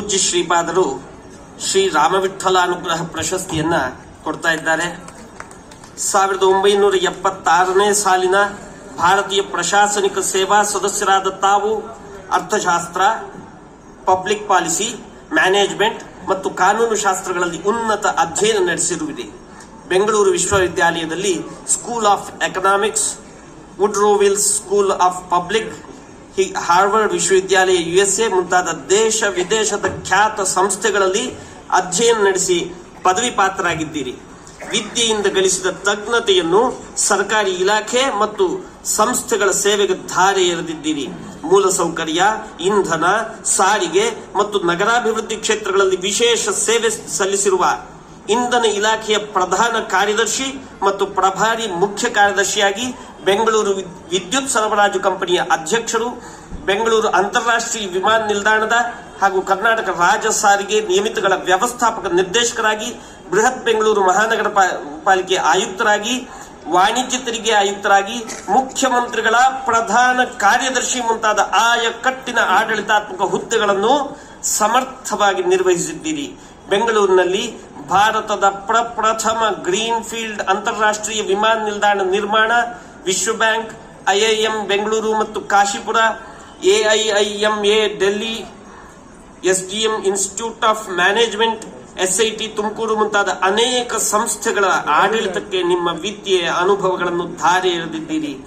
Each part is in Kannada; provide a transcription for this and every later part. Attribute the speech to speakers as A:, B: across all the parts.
A: ಪೂಜ್ಯ ಶ್ರೀಪಾದರು ಶ್ರೀ ರಾಮವಿಠಲ ಅನುಗ್ರಹ ಪ್ರಶಸ್ತಿಯನ್ನ ಕೊಡ್ತಾ ಇದ್ದಾರೆ. ಸಾವಿರದ ಒಂಬೈನೂರ ಎಪ್ಪತ್ತಾರನೇ ಸಾಲಿನ ಭಾರತೀಯ ಪ್ರಶಾಸನಿಕ ಸೇವಾ ಸದಸ್ಯರಾದ ತಾವು ಅರ್ಥಶಾಸ್ತ್ರ, ಪಬ್ಲಿಕ್ ಪಾಲಿಸಿ, ಮ್ಯಾನೇಜ್ಮೆಂಟ್ ಮತ್ತು ಕಾನೂನು ಶಾಸ್ತ್ರಗಳಲ್ಲಿ ಉನ್ನತ ಅಧ್ಯಯನ ನಡೆಸಿರುವಿರಿ. ಬೆಂಗಳೂರು ವಿಶ್ವವಿದ್ಯಾಲಯದಲ್ಲಿ school of economics Woodrow Wilson school of public Harvard ವಿಶ್ವವಿದ್ಯಾಲಯ ಯುಎಸ್ಎ ಮುಂತಾದ ದೇಶ ವಿದೇಶದ ಖ್ಯಾತ ಸಂಸ್ಥೆಗಳಲ್ಲಿ ಅಧ್ಯಯನ ನಡೆಸಿ ಪದವಿ ಪಾತ್ರರಾಗಿದ್ದೀರಿ ವಿದ್ಯೆಯಿಂದ ಗಳಿಸಿದ ತಜ್ಞತೆಯನ್ನು ಸರ್ಕಾರಿ ಇಲಾಖೆ ಮತ್ತು ಸಂಸ್ಥೆಗಳ ಸೇವೆಗೆ ಧಾರೆ ಎರೆದಿದ್ದೀರಿ. ಮೂಲಸೌಕರ್ಯ ಇಂಧನ, ಸಾರಿಗೆ ಮತ್ತು ನಗರಾಭಿವೃದ್ಧಿ ಕ್ಷೇತ್ರಗಳಲ್ಲಿ ವಿಶೇಷ ಸೇವೆ ಸಲ್ಲಿಸಿರುವ ಇಂಧನ ಇಲಾಖೆಯ ಪ್ರಧಾನ ಕಾರ್ಯದರ್ಶಿ ಮತ್ತು ಪ್ರಭಾರಿ ಮುಖ್ಯ ಕಾರ್ಯದರ್ಶಿಯಾಗಿ ಬೆಂಗಳೂರು ವಿದ್ಯುತ್ ಸರಬರಾಜು ಕಂಪನಿಯ ಅಧ್ಯಕ್ಷರು ಬೆಂಗಳೂರು ಅಂತಾರಾಷ್ಟ್ರೀಯ ವಿಮಾನ ನಿಲ್ದಾಣದ ಹಾಗೂ ಕರ್ನಾಟಕ ರಾಜ್ಯ ಸಾರಿಗೆ ನಿಯಮಿತಗಳ ವ್ಯವಸ್ಥಾಪಕ ನಿರ್ದೇಶಕರಾಗಿ, ಬೃಹತ್ ಬೆಂಗಳೂರು ಮಹಾನಗರ ಪಾಲಿಕೆ ಆಯುಕ್ತರಾಗಿ, ವಾಣಿಜ್ಯ ತೆರಿಗೆ ಆಯುಕ್ತರಾಗಿ, ಮುಖ್ಯಮಂತ್ರಿಗಳ ಪ್ರಧಾನ ಕಾರ್ಯದರ್ಶಿ ಮುಂತಾದ ಆಯಕಟ್ಟಿನ ಆಡಳಿತಾತ್ಮಕ ಹುದ್ದೆಗಳನ್ನು ಸಮರ್ಥವಾಗಿ ನಿರ್ವಹಿಸಿದ್ದೀರಿ. ಬೆಂಗಳೂರಿನಲ್ಲಿ ಭಾರತದ ಪ್ರಪ್ರಥಮ ಗ್ರೀನ್ ಫೀಲ್ಡ್ ಅಂತಾರಾಷ್ಟ್ರೀಯ ವಿಮಾನ ನಿಲ್ದಾಣ ನಿರ್ಮಾಣ ವಿಶ್ವ ಬ್ಯಾಂಕ್ ಐಐಎಂ ಬೆಂಗಳೂರು ಮತ್ತು Kashipur AIIMA Delhi SDM institute of management SIT Tumakuru ಮುಂತಾದ ಅನೇಕ ಸಂಸ್ಥೆಗಳ ಆಡಳಿತಕ್ಕೆ ನಿಮ್ಮ ವಿದ್ಯೆ ಅನುಭವಗಳನ್ನು ಧಾರೆ ಎರೆದಿದ್ದೀರಿ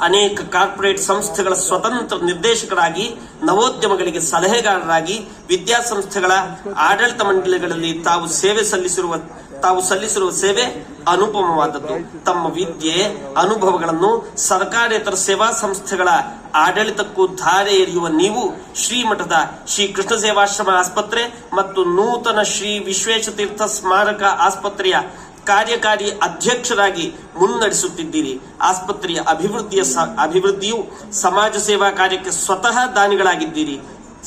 A: ಅನೇಕ ಕಾರ್ಪೊರೇಟ್ ಸಂಸ್ಥೆಗಳ ಸ್ವತಂತ್ರ ನಿರ್ದೇಶಕರಾಗಿ, ನವೋದ್ಯಮಗಳಿಗೆ ಸಲಹೆಗಾರರಾಗಿ, ವಿದ್ಯಾಸಂಸ್ಥೆಗಳ ಆಡಳಿತ ಮಂಡಳಿಗಳಲ್ಲಿ ತಾವು ಸೇವೆ ಸಲ್ಲಿಸಿರುವ, ತಾವು ಸಲ್ಲಿಸಿರುವ ಸೇವೆ ಅನುಪಮವಾದದ್ದು ತಮ್ಮ ವಿದ್ಯೆ, ಅನುಭವಗಳನ್ನು ಸರ್ಕಾರೇತರ ಸೇವಾ ಸಂಸ್ಥೆಗಳ ಆಡಳಿತಕ್ಕೂ ಧಾರೆ ಎರೆಯುವ ನೀವು ಶ್ರೀಮಠದ ಶ್ರೀ ಕೃಷ್ಣ ಸೇವಾಶ್ರಮ ಆಸ್ಪತ್ರೆ ಮತ್ತು ನೂತನ ಶ್ರೀ ವಿಶ್ವೇಶತೀರ್ಥ ಸ್ಮಾರಕ ಆಸ್ಪತ್ರೆಯ ಕಾರ್ಯಕಾರಿ ಅಧ್ಯಕ್ಷರಾಗಿ ಮುನ್ನಡೆಸುತ್ತಿದ್ದೀರಿ. ಆಸ್ಪತ್ರೆಯ ಅಭಿವೃದ್ಧಿಯ ಅಭಿವೃದ್ಧಿಯು ಸಮಾಜ ಸೇವಾ ಕಾರ್ಯಕ್ಕೆ ಸ್ವತಃ ದಾನಿಗಳಾಗಿದ್ದೀರಿ.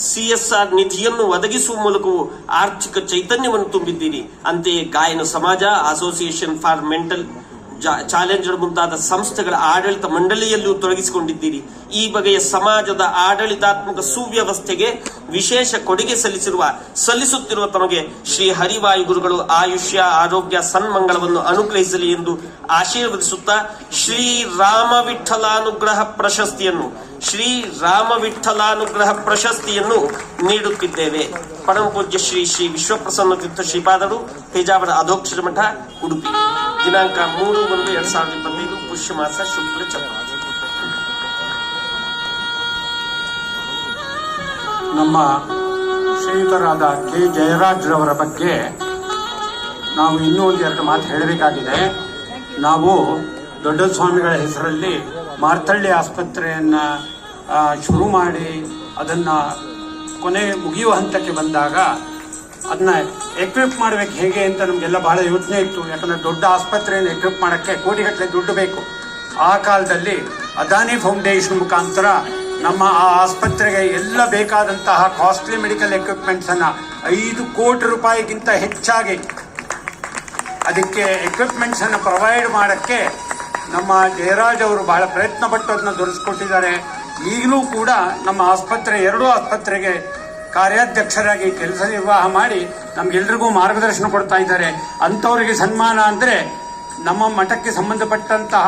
A: ಸಿಎಸ್ಆರ್ ನಿಧಿಯನ್ನು ಒದಗಿಸುವ ಮೂಲಕವೂ ಆರ್ಥಿಕ ಚೈತನ್ಯವನ್ನು ತುಂಬಿದ್ದೀರಿ. ಅಂತೆಯೇ ಗಾಯನ ಸಮಾಜ ಅಸೋಸಿಯೇಷನ್ ಫಾರ್ ಮೆಂಟಲ್ ಚಾಲೆಂಜರ್ ಮುಂತಾದ ಸಂಸ್ಥೆಗಳ ಆಡಳಿತ ಮಂಡಳಿಯಲ್ಲೂ ತೊಡಗಿಸಿಕೊಂಡಿದ್ದೀರಿ. ಈ ಬಗೆಯ ಸಮಾಜದ ಆಡಳಿತಾತ್ಮಕ ಸುವ್ಯವಸ್ಥೆಗೆ ವಿಶೇಷ ಕೊಡುಗೆ ಸಲ್ಲಿಸಿರುವ, ಸಲ್ಲಿಸುತ್ತಿರುವ ತಮಗೆ ಶ್ರೀ ಹರಿವಾಯು ಗುರುಗಳು ಆಯುಷ್ಯ, ಆರೋಗ್ಯ ಸನ್ಮಂಗಳವನ್ನು ಅನುಗ್ರಹಿಸಲಿ ಎಂದು ಆಶೀರ್ವದಿಸುತ್ತಾ ಶ್ರೀ ರಾಮ ವಿಠಲಾನುಗ್ರಹ ಪ್ರಶಸ್ತಿಯನ್ನು ಶ್ರೀ ರಾಮ ವಿಠಲಾನುಗ್ರಹ ಪ್ರಶಸ್ತಿಯನ್ನು ನೀಡುತ್ತಿದ್ದೇವೆ. ಪರಮ ಪೂಜ್ಯ ಶ್ರೀ ಶ್ರೀ ವಿಶ್ವಪ್ರಸನ್ನ ತೀರ್ಥ ಶ್ರೀಪಾದರು ಪೇಜಾವರ ಅಧೋಕ್ಷರ ಮಠ, ಉಡುಪಿ. ದಿನಾಂಕ ಮೂರು ಒಂದು ಎರಡ್ ಸಾವಿರದ ಇಪ್ಪತ್ತೈದು ಪುಷ್ಯ ಮಾಸ ಶುಕ್ಲ ಚಂದ್ರ
B: ನಮ್ಮ ಶ್ರೀಯುತರಾದ ಕೆ. ಜಯರಾಜ್ರವರ ಬಗ್ಗೆ ನಾವು ಇನ್ನೂ ಒಂದು ಎರಡು ಮಾತು ಹೇಳಬೇಕಾಗಿದೆ. ನಾವು ದೊಡ್ಡ ಸ್ವಾಮಿಗಳ ಹೆಸರಲ್ಲಿ ಮಾರ್ತಳ್ಳಿ ಆಸ್ಪತ್ರೆಯನ್ನು ಶುರು ಮಾಡಿ ಅದನ್ನು ಕೊನೆ ಮುಗಿಯುವ ಹಂತಕ್ಕೆ ಬಂದಾಗ ಅದನ್ನ ಎಕ್ವಿಪ್ ಮಾಡಬೇಕು ಹೇಗೆ ಅಂತ ನಮಗೆಲ್ಲ ಬಹಳ ಯೋಚನೆ ಇತ್ತು. ಯಾಕಂದರೆ ದೊಡ್ಡ ಆಸ್ಪತ್ರೆಯನ್ನು ಎಕ್ವಿಪ್ ಮಾಡೋಕ್ಕೆ ಕೋಟಿಗಟ್ಟಲೆ ದುಡ್ಡು ಬೇಕು. ಆ ಕಾಲದಲ್ಲಿ ಅದಾನಿ ಫೌಂಡೇಶನ್ ಮುಖಾಂತರ ನಮ್ಮ ಆ ಆಸ್ಪತ್ರೆಗೆ ಎಲ್ಲ ಬೇಕಾದಂತಹ ಕಾಸ್ಟ್ಲಿ ಮೆಡಿಕಲ್ ಎಕ್ವಿಪ್ಮೆಂಟ್ಸನ್ನು ಐದು ಕೋಟಿ ರೂಪಾಯಿಗಿಂತ ಹೆಚ್ಚಾಗಿ ಅದಕ್ಕೆ ಎಕ್ವಿಪ್ಮೆಂಟ್ಸನ್ನು ಪ್ರೊವೈಡ್ ಮಾಡಕ್ಕೆ ನಮ್ಮ ಜಯರಾಜ್ ಅವರು ಬಹಳ ಪ್ರಯತ್ನ ಪಟ್ಟು ಅದನ್ನ ದೊರಕಿಸ್ಕೊಟ್ಟಿದ್ದಾರೆ ಈಗಲೂ ಕೂಡ ನಮ್ಮ ಆಸ್ಪತ್ರೆ, ಎರಡೂ ಆಸ್ಪತ್ರೆಗೆ ಕಾರ್ಯಾಧ್ಯಕ್ಷರಾಗಿ ಕೆಲಸ ನಿರ್ವಾಹ ಮಾಡಿ ನಮ್ಗೆಲ್ರಿಗೂ ಮಾರ್ಗದರ್ಶನ ಕೊಡ್ತಾ ಇದ್ದಾರೆ. ಅಂಥವರಿಗೆ ಸನ್ಮಾನ ಅಂದರೆ ನಮ್ಮ ಮಠಕ್ಕೆ ಸಂಬಂಧಪಟ್ಟಂತಹ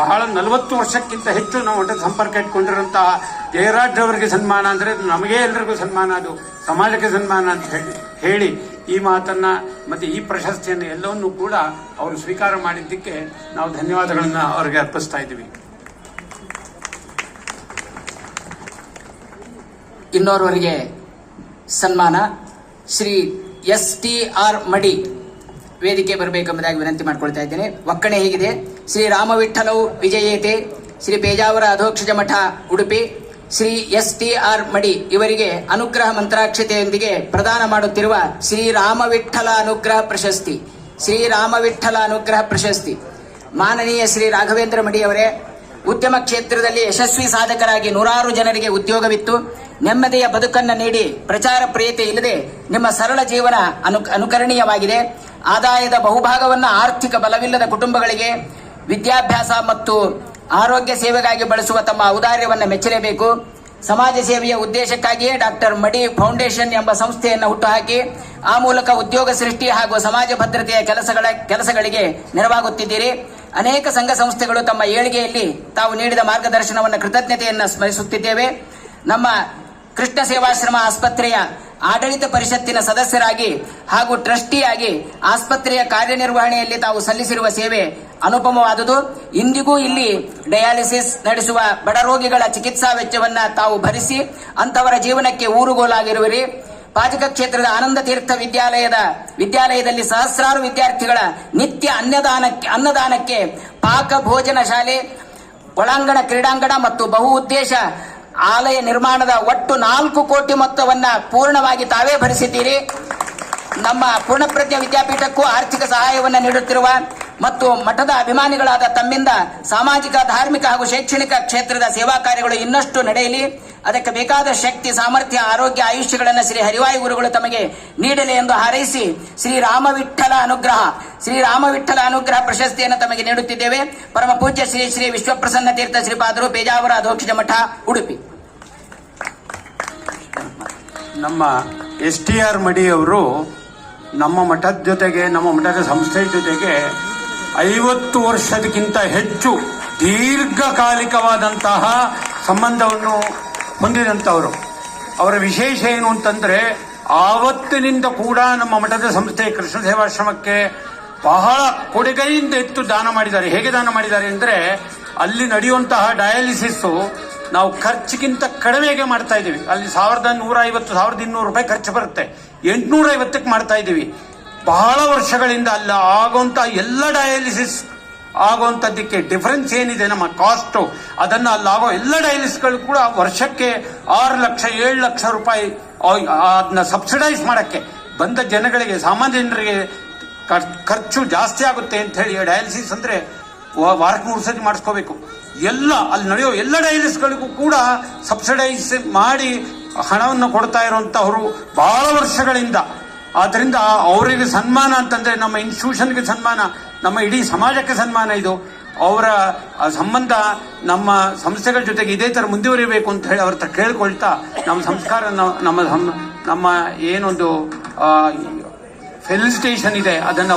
B: ಬಹಳ ನಲವತ್ತು ವರ್ಷಕ್ಕಿಂತ ಹೆಚ್ಚು ನಾವು ಮಠದ ಸಂಪರ್ಕ ಇಟ್ಕೊಂಡಿರುವಂತಹ ಜಯರಾಜ್ ಅವರಿಗೆ ಸನ್ಮಾನ ಅಂದರೆ ನಮಗೇ ಎಲ್ರಿಗೂ ಸನ್ಮಾನ, ಅದು ಸಮಾಜಕ್ಕೆ ಸನ್ಮಾನ ಅಂತ ಹೇಳಿ ಹೇಳಿ. ಈ ಮಾತನ್ನ ಮತ್ತೆ ಈ ಪ್ರಶಸ್ತಿಯನ್ನು ಎಲ್ಲವನ್ನೂ ಕೂಡ ಅವರು ಸ್ವೀಕಾರ ಮಾಡಿದ್ದಕ್ಕೆ ನಾವು ಧನ್ಯವಾದಗಳನ್ನ ಅವರಿಗೆ ಅರ್ಪಿಸ್ತಾ ಇದ್ದೀವಿ.
C: ಇನ್ನೋರ್ವರಿಗೆ ಸನ್ಮಾನ ಶ್ರೀ ಎಸ್ ಟಿ ಆರ್ ಮಡಿ ವೇದಿಕೆ ಬರಬೇಕೆಂಬುದಾಗಿ ವಿನಂತಿ ಮಾಡ್ಕೊಳ್ತಾ ಇದ್ದೇನೆ. ಒಕ್ಕಣೆ ಹೇಗಿದೆ? Shri ರಾಮವಿಠಲವು ವಿಜಯೇತೆ, Shri Pejavara Adhokshaja Math Udupi Shri S T R ಮಡಿ ಇವರಿಗೆ ಅನುಗ್ರಹ ಮಂತ್ರಾಕ್ಷತೆಯೊಂದಿಗೆ ಪ್ರದಾನ ಮಾಡುತ್ತಿರುವ ಶ್ರೀ ವಿಠ್ಠಲ ಅನುಗ್ರಹ ಪ್ರಶಸ್ತಿ. ಶ್ರೀ ವಿಠ್ಠಲ ಅನುಗ್ರಹ ಪ್ರಶಸ್ತಿ. ಮಾನನೀಯ ಶ್ರೀ ರಾಘವೇಂದ್ರ ಮಡಿ ಅವರೇ, ಉದ್ಯಮ ಕ್ಷೇತ್ರದಲ್ಲಿ ಯಶಸ್ವಿ ಸಾಧಕರಾಗಿ ನೂರಾರು ಜನರಿಗೆ ಉದ್ಯೋಗವಿತ್ತು. ನೆಮ್ಮದಿಯ ಬದುಕನ್ನು ನೀಡಿ ಪ್ರಚಾರ ಪ್ರಿಯತೆ ಇಲ್ಲದೆ ನಿಮ್ಮ ಸರಳ ಜೀವನ ಅನು, ಅನುಕರಣೀಯವಾಗಿದೆ. ಆದಾಯದ ಬಹುಭಾಗವನ್ನು ಆರ್ಥಿಕ ಬಲವಿಲ್ಲದ ಕುಟುಂಬಗಳಿಗೆ ವಿದ್ಯಾಭ್ಯಾಸ ಮತ್ತು ಆರೋಗ್ಯ ಸೇವೆಗಾಗಿ ಬಳಸುವ ತಮ್ಮ ಔದಾರ್ಯವನ್ನು ಮೆಚ್ಚಲೇಬೇಕು. ಸಮಾಜ ಸೇವೆಯ ಉದ್ದೇಶಕ್ಕಾಗಿಯೇ ಡಾಕ್ಟರ್ ಮಡಿ ಫೌಂಡೇಶನ್ ಎಂಬ ಸಂಸ್ಥೆಯನ್ನು ಹುಟ್ಟುಹಾಕಿ, ಆ ಮೂಲಕ ಉದ್ಯೋಗ ಸೃಷ್ಟಿ ಹಾಗೂ ಸಮಾಜ ಭದ್ರತೆಯ ಕೆಲಸಗಳ, ಕೆಲಸಗಳಿಗೆ ನೆರವಾಗುತ್ತಿದ್ದೀರಿ. ಅನೇಕ ಸಂಘ ಸಂಸ್ಥೆಗಳು ತಮ್ಮ ಏಳಿಗೆಯಲ್ಲಿ ತಾವು ನೀಡಿದ ಮಾರ್ಗದರ್ಶನವನ್ನು ಕೃತಜ್ಞತೆಯನ್ನು ಸ್ಮರಿಸುತ್ತಿದ್ದೇವೆ. ನಮ್ಮ ಕೃಷ್ಣ ಸೇವಾಶ್ರಮ ಆಸ್ಪತ್ರೆಯ ಆಡಳಿತ ಪರಿಷತ್ತಿನ ಸದಸ್ಯರಾಗಿ ಹಾಗೂ ಟ್ರಸ್ಟಿಯಾಗಿ ಆಸ್ಪತ್ರೆಯ ಕಾರ್ಯನಿರ್ವಹಣೆಯಲ್ಲಿ ತಾವು ಸಲ್ಲಿಸಿರುವ ಸೇವೆ ಅನುಪಮವಾದುದು. ಇಂದಿಗೂ ಇಲ್ಲಿ ಡಯಾಲಿಸಿಸ್ ನಡೆಸುವ ಬಡ ರೋಗಿಗಳ ಚಿಕಿತ್ಸಾ ವೆಚ್ಚವನ್ನ ತಾವು ಭರಿಸಿ ಅಂತವರ ಜೀವನಕ್ಕೆ ಊರುಗೋಲಾಗಿರುವಿರಿ. ಪಾಜಕ ಕ್ಷೇತ್ರದ ಆನಂದ ತೀರ್ಥ ವಿದ್ಯಾಲಯದ ವಿದ್ಯಾಲಯದಲ್ಲಿ ಸಹಸ್ರಾರು ವಿದ್ಯಾರ್ಥಿಗಳ ನಿತ್ಯ ಅನ್ನದಾನಕ್ಕೆ ಅನ್ನದಾನಕ್ಕೆ ಪಾಕ ಭೋಜನ ಶಾಲೆ, ಒಳಾಂಗಣ ಕ್ರೀಡಾಂಗಣ ಮತ್ತು ಬಹು ಉದ್ದೇಶ ಆಲಯ ನಿರ್ಮಾಣದ ಒಟ್ಟು ನಾಲ್ಕು ಕೋಟಿ ಮೊತ್ತವನ್ನ ಪೂರ್ಣವಾಗಿ ತಾವೇ ಭರಿಸಿದ್ದೀರಿ. ನಮ್ಮ ಪೂರ್ಣಪ್ರಜ್ಞ ವಿದ್ಯಾಪೀಠಕ್ಕೂ ಆರ್ಥಿಕ ಸಹಾಯವನ್ನು ನೀಡುತ್ತಿರುವ ಮತ್ತು ಮಠದ ಅಭಿಮಾನಿಗಳಾದ ತಮ್ಮಿಂದ ಸಾಮಾಜಿಕ, ಧಾರ್ಮಿಕ ಹಾಗೂ ಶೈಕ್ಷಣಿಕ ಕ್ಷೇತ್ರದ ಸೇವಾ ಕಾರ್ಯಗಳು ಇನ್ನಷ್ಟು ನಡೆಯಲಿ. ಅದಕ್ಕೆ ಬೇಕಾದ ಶಕ್ತಿ, ಸಾಮರ್ಥ್ಯ, ಆರೋಗ್ಯ, ಆಯುಷ್ಯಗಳನ್ನು ಶ್ರೀ ಹರಿವಾಯು ಗುರುಗಳು ತಮಗೆ ನೀಡಲಿ ಎಂದು ಹಾರೈಸಿ ಶ್ರೀ ರಾಮವಿಠಲ ಅನುಗ್ರಹ, ಶ್ರೀ ರಾಮವಿಠಲ ಅನುಗ್ರಹ ಪ್ರಶಸ್ತಿಯನ್ನು ತಮಗೆ ನೀಡುತ್ತಿದ್ದೇವೆ. ಪರಮ ಪೂಜ್ಯ ಶ್ರೀ ಶ್ರೀ ವಿಶ್ವಪ್ರಸನ್ನ ತೀರ್ಥ ಶ್ರೀಪಾದರು ಪೇಜಾವರ ಅಧೋಕ್ಷಜ ಮಠ ಉಡುಪಿ.
B: ನಮ್ಮ ಎಸ್ ಟಿ ಆರ್ ಮಡಿಯವರು ನಮ್ಮ ಮಠದ ಜೊತೆಗೆ, ನಮ್ಮ ಮಠದ ಸಂಸ್ಥೆ ಜೊತೆಗೆ ಐವತ್ತು ವರ್ಷದಕ್ಕಿಂತ ಹೆಚ್ಚು ದೀರ್ಘಕಾಲಿಕವಾದಂತಹ ಸಂಬಂಧವನ್ನು ಹೊಂದಿದಂಥವರು. ಅವರ ವಿಶೇಷ ಏನು ಅಂತಂದ್ರೆ, ಆವತ್ತಿನಿಂದ ಕೂಡ ನಮ್ಮ ಮಠದ ಸಂಸ್ಥೆ ಕೃಷ್ಣ ಸೇವಾಶ್ರಮಕ್ಕೆ ಬಹಳ ಕೊಡುಗೈಯಿಂದ ಎತ್ತು ದಾನ ಮಾಡಿದ್ದಾರೆ. ಹೇಗೆ ದಾನ ಮಾಡಿದ್ದಾರೆ ಅಂದ್ರೆ, ಅಲ್ಲಿ ನಡೆಯುವಂತಹ ಡಯಾಲಿಸಿಸ್ ನಾವು ಖರ್ಚಿಗಿಂತ ಕಡಿಮೆಗೆ ಮಾಡ್ತಾ ಇದ್ದೀವಿ. ಅಲ್ಲಿ ಸಾವಿರದ ನೂರ ಐವತ್ತು, ಸಾವಿರದ ಇನ್ನೂರು ರೂಪಾಯಿ ಖರ್ಚು ಬರುತ್ತೆ. ಎಂಟುನೂರ ಐವತ್ತಕ್ಕೆ ಮಾಡ್ತಾ ಇದ್ದೀವಿ. ಬಹಳ ವರ್ಷಗಳಿಂದ ಅಲ್ಲ, ಆಗುವಂತ ಎಲ್ಲ ಡಯಾಲಿಸಿಸ್ ಆಗುವಂಥದ್ದಕ್ಕೆ ಡಿಫರೆನ್ಸ್ ಏನಿದೆ ನಮ್ಮ ಕಾಸ್ಟ್ ಅದನ್ನ ಅಲ್ಲಾಗೋ ಎಲ್ಲ ಡಯಾಲಿಸ್ಗಳು ಕೂಡ ವರ್ಷಕ್ಕೆ ಆರು ಲಕ್ಷ, ಏಳು ಲಕ್ಷ ರೂಪಾಯಿ ಅದನ್ನ ಸಬ್ಸಿಡೈಸ್ ಮಾಡಕ್ಕೆ ಬಂದ ಜನಗಳಿಗೆ, ಸಾಮಾನ್ಯ ಜನರಿಗೆ ಖರ್- ಖರ್ಚು ಜಾಸ್ತಿ ಆಗುತ್ತೆ ಅಂತ ಹೇಳಿ ಡಯಾಲಿಸಿಸ್ ಅಂದ್ರೆ ವಾರಕ್ಕೆ ಮೂರು ಸತಿ ಮಾಡಿಸ್ಕೋಬೇಕು. ಎಲ್ಲ, ಅಲ್ಲಿ ನಡೆಯೋ ಎಲ್ಲ ಡಯಾಲಿಸ್ಗಳಿಗೂ ಕೂಡ ಸಬ್ಸಿಡೈಸ್ ಮಾಡಿ ಹಣವನ್ನು ಕೊಡ್ತಾ ಇರುವಂಥವರು ಬಹಳ ವರ್ಷಗಳಿಂದ. ಆದ್ರಿಂದ ಅವರಿಗೆ ಸನ್ಮಾನ ಅಂತಂದ್ರೆ ನಮ್ಮ ಇನ್ಸ್ಟಿಟ್ಯೂಷನ್ಗೆ ಸನ್ಮಾನ, ನಮ್ಮ ಇಡೀ ಸಮಾಜಕ್ಕೆ ಸನ್ಮಾನ ಇದು. ಅವರ ಸಂಬಂಧ ನಮ್ಮ ಸಂಸ್ಥೆಗಳ ಜೊತೆಗೆ ಇದೇ ತರ ಮುಂದುವರಿಬೇಕು ಅಂತ ಹೇಳಿ ಅವ್ರ ಹತ್ರ ಕೇಳ್ಕೊಳ್ತಾ ನಮ್ಮ ಸಂಸ್ಕಾರ ನಮ್ಮ ನಮ್ಮ ಏನೊಂದು ಫೆಲಿಸಿಟೇಷನ್ ಇದೆ ಅದನ್ನು